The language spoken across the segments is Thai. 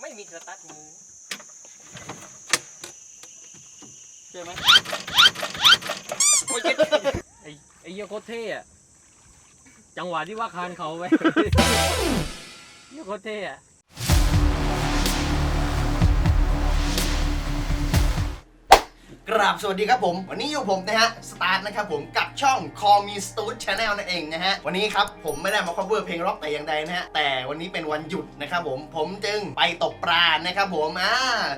ไม่มีสตาร์ทมือใช่ไหมโอ้ยเจ็บไอ้ไอ้เหี้ยโคตรเท่อะจังหวะที่ว่าคานเขาไปเหี้ยโคตรเท่อะ กราบสวัสดีครับผม วันนี้อยู่ผมนะฮะสตาร์ทนะครับผมกับช่อง Call Me Stud Channel นั่นเองนะฮะวันนี้ครับผมไม่ได้มา cover เพลงร็อกแต่อย่างใดนะฮะแต่วันนี้เป็นวันหยุดนะครับผมผมจึงไปตกปลานะครับผมอ่า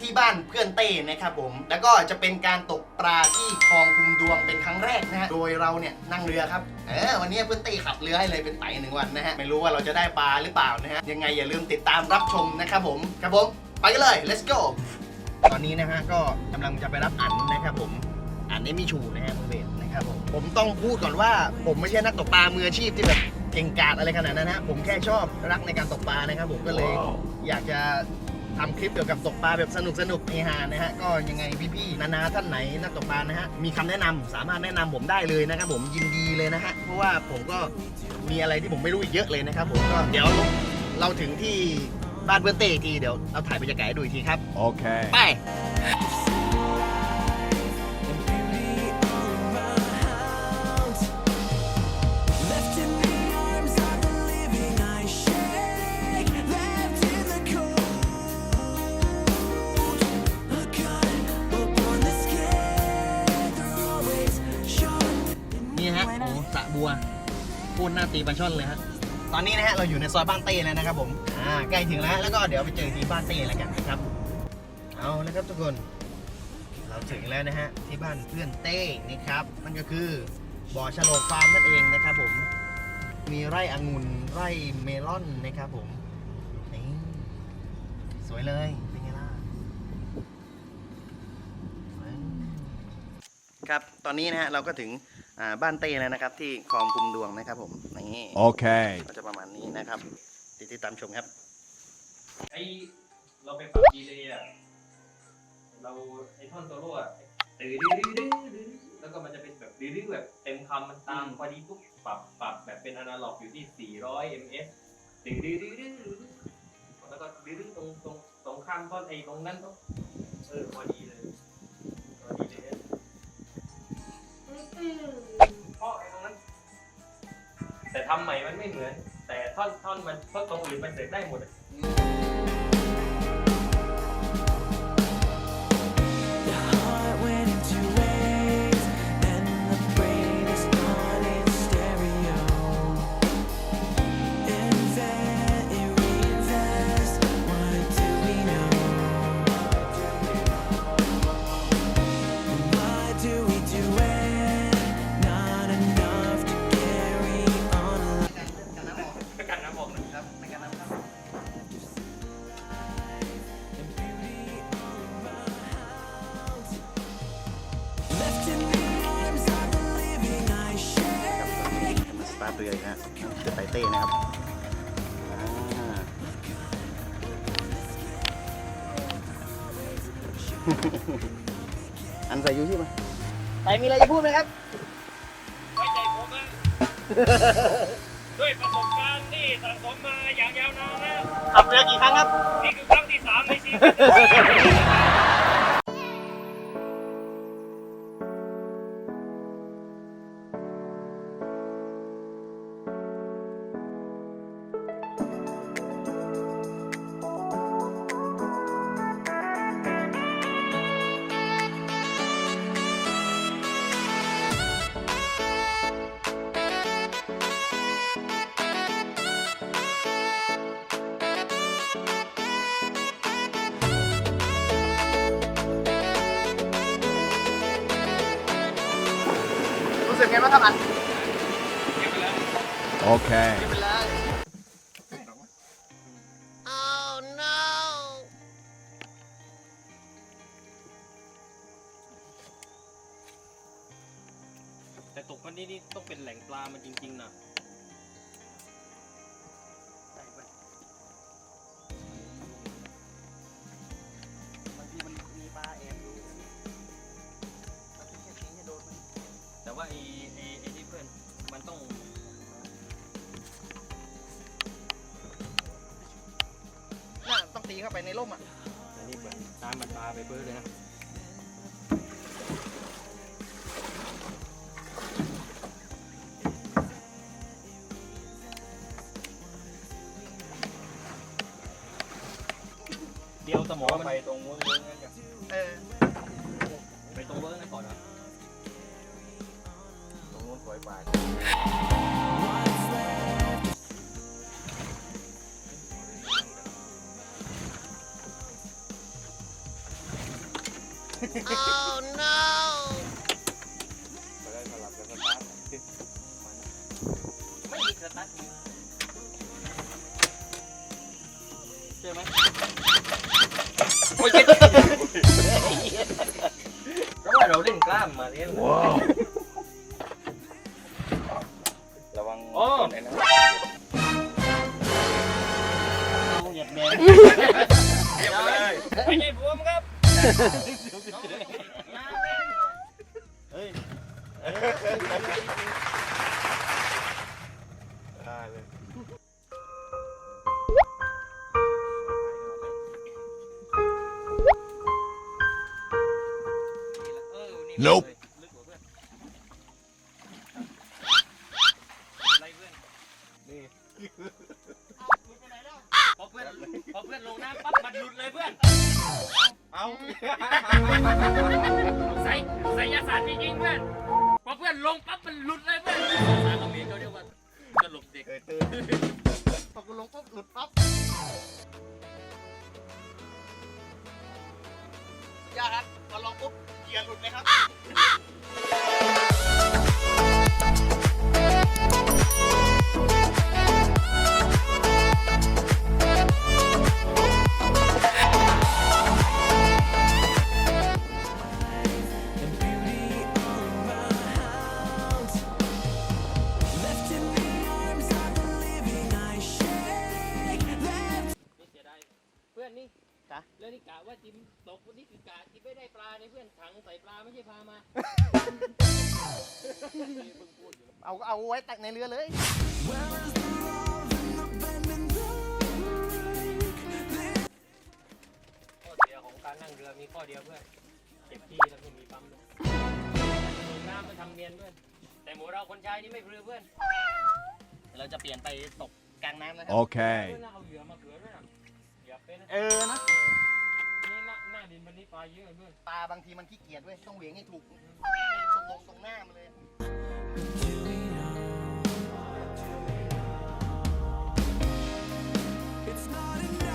ที่บ้านเพื่อนเต้นะครับผม แล้วก็จะเป็นการตกปลาที่คลองพุมดวงเป็นครั้งแรกนะฮะโดยเราเนี่ยนั่งเรือครับเออวันนี้เพื่อนเต้ขับเรือให้เลยเป็นไต่หนึ่งวันนะฮะไม่รู้ว่าเราจะได้ปลาหรือเปล่านะฮะยังไงอย่าลืมติดตามรับชมนะครับผมครับผมไปกันเลย let's go ตอนนี้นะฮะก็กำลังจะไปรับอันนะครับผมอันนี้มีชูนะฮะมือเบสนะครับผมผมต้องพูดก่อนว่า ผมไม่ใช่นักตกปลามืออาชีพที่แบบเก่งกาจอะไรขนาดนั้นนะฮะผมแค่ชอบรักในการตกปลานะครับผมก็เลยอยากจะทำคลิปเกี่ยวกับตกปลาแบบสนุกสนุกเฮฮานะฮะก็ยังไงพี่ๆนานาท่านไหนนักตกปลานะฮะมีคำแนะนำสามารถแนะนำผมได้เลยนะครับผมยินดีเลยนะฮะเพราะว่าผมก็มีอะไรที่ผมไม่รู้อีกเยอะเลยนะครับผมก็เดี๋ยวเราถึงที่ บ้านเพื่อนเต้อีกทีเดี๋ยวเราถ่ายบรรยากาศให้ดูอีกทีครับ Okay. ไป Left in the arms of the living, I shake. Left in the cold, a gun upon the scare. They're always sharp. นี่ฮะโอ้สระบัวโคตรน่าตีปลาช่อนเลยฮะตอนนี้นะฮะเราอยู่ในซอยบ้านเต้แล้วนะครับผมอ่า ใกล้ถึงแล้ว แล้วก็เดี๋ยวไปเจอที่บ้านเต้แล้วกันนะครับ เอานะครับทุกคน เราถึงแล้วนะฮะที่บ้านเพื่อนเต้นี่ครับนั่นก็คือบ่อฉลกฟาร์มนั่นเองนะครับผม มีไร่องุ่นไร่เมลอนนะครับผม นี่สวยเลยเป็นไงล่ะ ครับตอนนี้นะฮะเราก็ถึงอ่าบ้านเต้แล้วนะครับ ที่คลองคุมดวงนะครับผม นี่ Okay. ก็จะประมาณนี้นะครับติดติดตามชมครับ ไอเราไปปรับดีเลยอะเราไอท่อนโซโล่อะตื้อดื้อดื้อดื้อแล้วก็มันจะเป็นแบบดื้อดื้อแบบเต็มคำมันตามพอดีปุ๊บปรับปรับแบบเป็นอนาล็อกอยู่ที่ 400 ms ตื้อดื้อดื้อดื้อดื้อแล้วก็ดื้อดื้อตรงตรงตรงข้ามท่อนไอตรงนั้นต้องเออพอดีเลยพอดีเลยเพราะไอตรงนั้น แต่ทำใหม่มันไม่เหมือน แต่ท่อนท่อนมันท่อนตรงอื่นมันเสร็จได้หมดอะ มาสตาร์ทเรืออีกฮะจะไปเต้นะครับอ่าอันใส่ยูที่มาไปมีอะไรจะพูดไหมครับไว้ใจผมนะด้วยประสบการณ์ที่สั่งสมมาอย่างยาวนานนะขับเรือกี่ครั้งครับ นี่คือครั้งที่สามในชีวิต สึกไงบ้างครับอัน Okay. ไปเล ว่าไอ้ไอ้ไอ้ที่เพื่อนมันต้องน่าต้องตีเข้าไปในร่มอะนี่เปิดตามมันปลาไปเบอร์เลยนะเดียวสมองมันไปตรงเวิร์กเลยนะจ๊เออไปตรงเวิร์นั่นก่อนนะ ตรงนู้นสวยกว่าไปได้สลับกันสตา Nope พอเพื่อนพอเพื่อนลงน้ำปั๊บมันหลุดเลยเพื่อน เอาใส่ใส่ยาสารจริงๆเพื่อนพอเพื่อนลงปั๊บมันหลุดเลยเพื่อนภาษาเขมรเขาเรียกว่าตลกเด็กเคยตื่นพอกูลงปุ๊บหลุดปั๊บยาครับ พอลองปุ๊บเหยียร์หลุดเลยครับ Left in the arms of the living, I shake. Left นี่เสียดายเพื่อนนี่ จ๊ะ แล้วนี่กะว่าจิมตกวันนี้คือกะจิมไม่ได้ปลาในเพื่อนถังใส่ปลาไม่ใช่พามาเอาเอาไว้ตักในเรือเลย Where is the love and the bend and the break? ข้อเสียของการนั่งเรือมีข้อเดียวเพื่อนเจ็บที่แล้วไม่มีปั๊มด้วยลงน้ำไปทำเนียนเพื่อนแต่หมูเราคนชายนี่ไม่พลือเพื่อนเราจะเปลี่ยนไปตกกลางน้ำนะครั Okay. เพื่อนเอาเหยื่อมาเขือด้วยนะ เหยื่อเป็นนะเออนะนี่หน้าหน้าดินวันนี้ปลาเยอะเพื่อนปลาบางทีมันขี้เกียจเว้ยต้องเหวี่ยงให้ถูกตรงลงตรงหน้ามันเลย It's not enough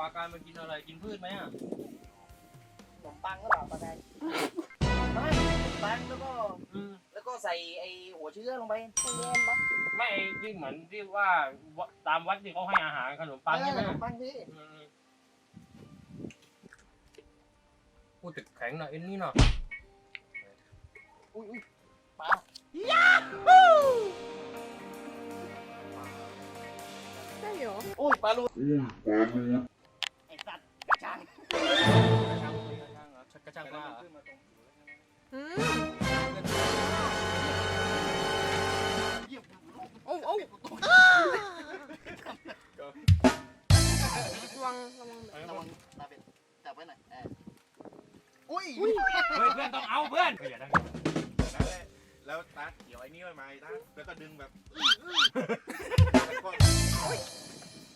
ปลาการมากินอะไรกินพืชไหมอะขนมปังก็เปล่าปลาไก่ไม่ขนมปังแล้วก็อืมแล้วก็ใส่ไอหัวเชื้อลงไปให้เย็นปะไม่ไอ้ที่เหมือนที่ว่าตามวัดที่เขาให้อาหารขนมปังใช่ไหมเออขนมปังพี่อืมพูดตึกแข็งหน่อยเอ็นนี่หน่อยอุ้ยอุ้ยปลาใช่เหรออุ้ยปลาลูไอ กระชังปลาเหรออืมเยี่ยมโอ้โอ้ระวังระวังเออระวังตาเป็ดจับไว้หน่อยเอออุ้ยเฮ้ยเพื่อนต้องเอาเพื่อนเฮ้ยอย่าได้นั่นแหละแล้วตัดเกี่ยวไอ้นี่ไว้ไหมตัดแล้วก็ดึงแบบ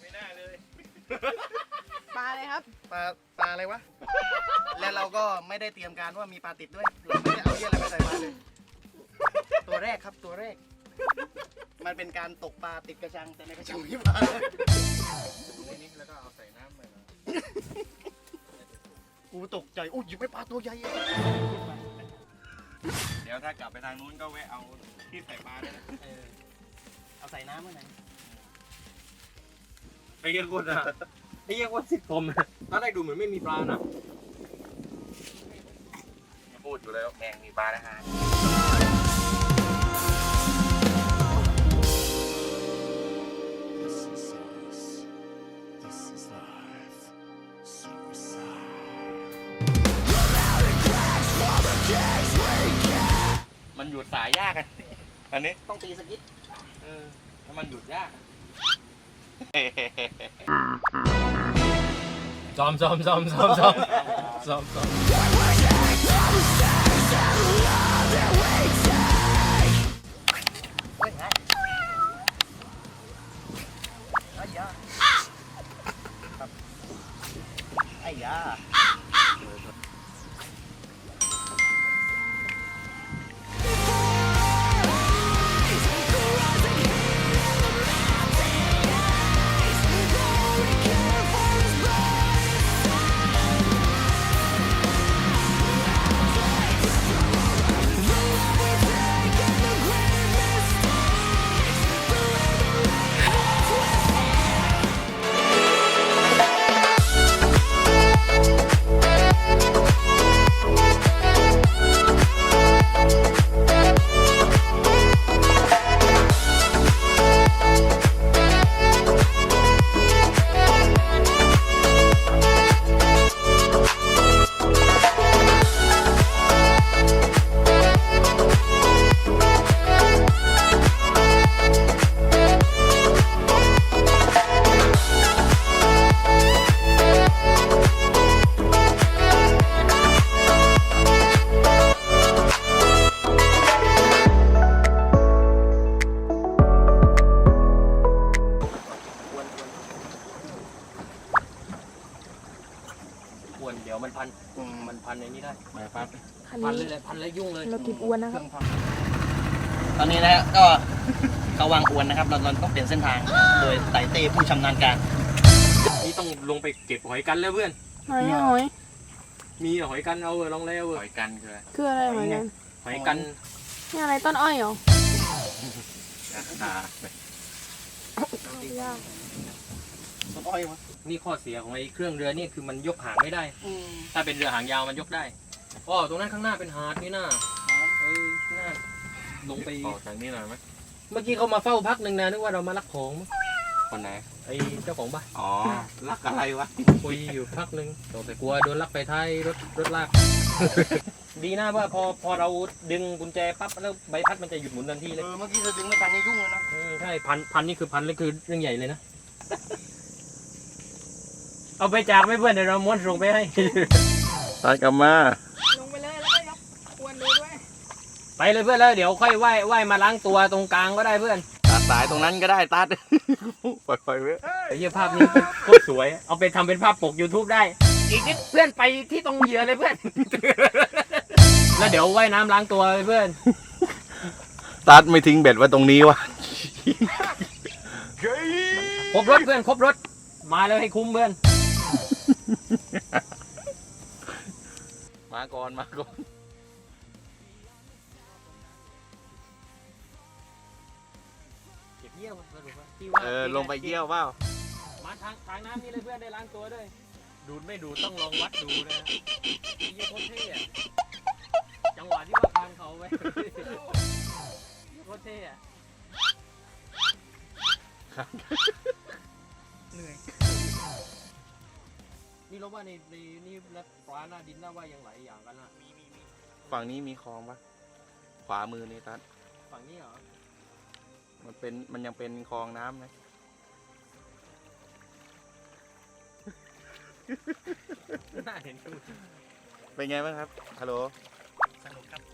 ไม่น่าเลย ปลาเลยครับ ปลาปลาอะไรวะ แล้วเราก็ไม่ได้เตรียมการว่ามีปลาติดด้วย เราไม่ได้เอาเยี่ยอะไรไปใส่ปลาเลย ตัวแรกครับตัวแรก มันเป็นการตกปลาติดกระชัง แต่ในกระชังไม่มีปลาดูนี่แล้วก็เอาใส่น้ำไปนะกูตกใจญ่อุ้ยหยิบไม่ปลาตัวใหญ่เดี๋ยวถ้ากลับไปทางนู้นก็แวะเอาที่ใส่ปลาด้วยนะเออเอาใส่น้ำเมื่อไหร่ไอ้เหี้ยคนอะไอ้เหี้ยคนสิบผมอะตอนแรกดูเหมือนไม่มีปลาน่ะพูด อยู่แล้วแมงมีปลานะฮะมันหยุดสายยากกันอันนี้ต้องตีสกิดเออถ้ามันหยุดยากซ้อมซ้อมซ้อมซ้อมซ้อมซ้อมซ้อม นพันในนี้ได้มาปั๊บคันพันเลนี้ยเลยพันเลยยุ่งเลยเราติดอวนนะครับตอนนี้นะฮะก็เขาวางอวนนะครับเราเราต้องเปลี่ยนเส้นทาง โดยไต่เต้ผู้ชำนาญการ นี่ต้องลงไปเก็บหอยกันแล้วเพื่อน หอยหอย มีหอยกันเอาเว้ยลองแล้วหเว้ยอยกันคืออะไรคืออะไรหอยกันหอยกันนี่อะไรต้นอ้อยเหรออ่า ยากต้นอ้อยวะนี่ข้อเสียของไอ้เครื่องเรือนี่คือมันยกหางไม่ได้ถ้าเป็นเรือหางยาวมันยกได้อ๋อตรงนั้นข้างหน้าเป็นหาดนี่น่าเออน่าลงไป ออกทางนี้หน่อยไหมเมื่อกี้เขามาเฝ้าพักหนึ่งนะนึกว่าเรามาลักของมั้งคนไหน ไอ้เจ้าของบ้านอ๋อลักอะไรวะ คุยอยู่พักหนึ่งสงสัยกลัวโดนลักไปท้ายรถรถลาก ดีนะว่าพอพอเราดึงกุญแจปั๊บแล้วใบพัดมันจะหยุดหมุนทันทีเอเลยอเมื่อกี้เธอดึงไม่ทันนี่ยุ่งเลยนะ อืมใช่พันพันนี่คือพันเลยคือเรื่องใหญ่เลยนะ เอาไปจากไม่เพื่อนเดี๋ยวเราม้วนส่งไปให้ ตายกลับมา ลงไปเลยแล้วก็ยกอวนดูด้วยไปเลยเพื่อนแล้วเดี๋ยวค่อยว่ายว่ายมาล้างตัวตรงกลางก็ได้เพื่อนตัดสายตรงนั้นก็ได้ตัด ปล่อยปล่อยไว้ไอ้เหี้ยภาพนี้โคตรสวย เอาไปทำเป็นภาพปก YouTube ได้ อีกนิดเพื่อนไปที่ตรงเหยื่อเลยเพื่อน แล้วเดี๋ยวว่ายน้ำล้างตัวเลยเพื่อน ตัดไม่ทิ้งเบ็ดไว้ตรงนี้วะครบรถเพื่อนครบรถมาแล้วให้คุ้มเพื่อน ก่อนมาก่อนเก็บเยี่ยวสรุปว่าที่ว่าเออลงไปเยี่ยวเปล่ามาทางทางน้ำนี่เลยเพื่อนได้ล้างตัวด้วย ดูดไม่ดูดต้องลองวัดดูนะไอ้เยี่ยโคตรเท่อะจังหวะที่ว่าพานเขาไว้เยี่ยโคตรเท่อะเหนื่อย นี่เราว่าในในนี่แล้วปลาหน้าดินน่าว่ายังไหลอย่างกันอะมีมีมีฝั่งนี้มีคลองปะขวามือนี่ตัดฝั่งนี้เหรอมันเป็นมันยังเป็นคลองน้ำไหม น่าเห็นดูเป็นไงบ้างครับฮัลโหล สนุกครับ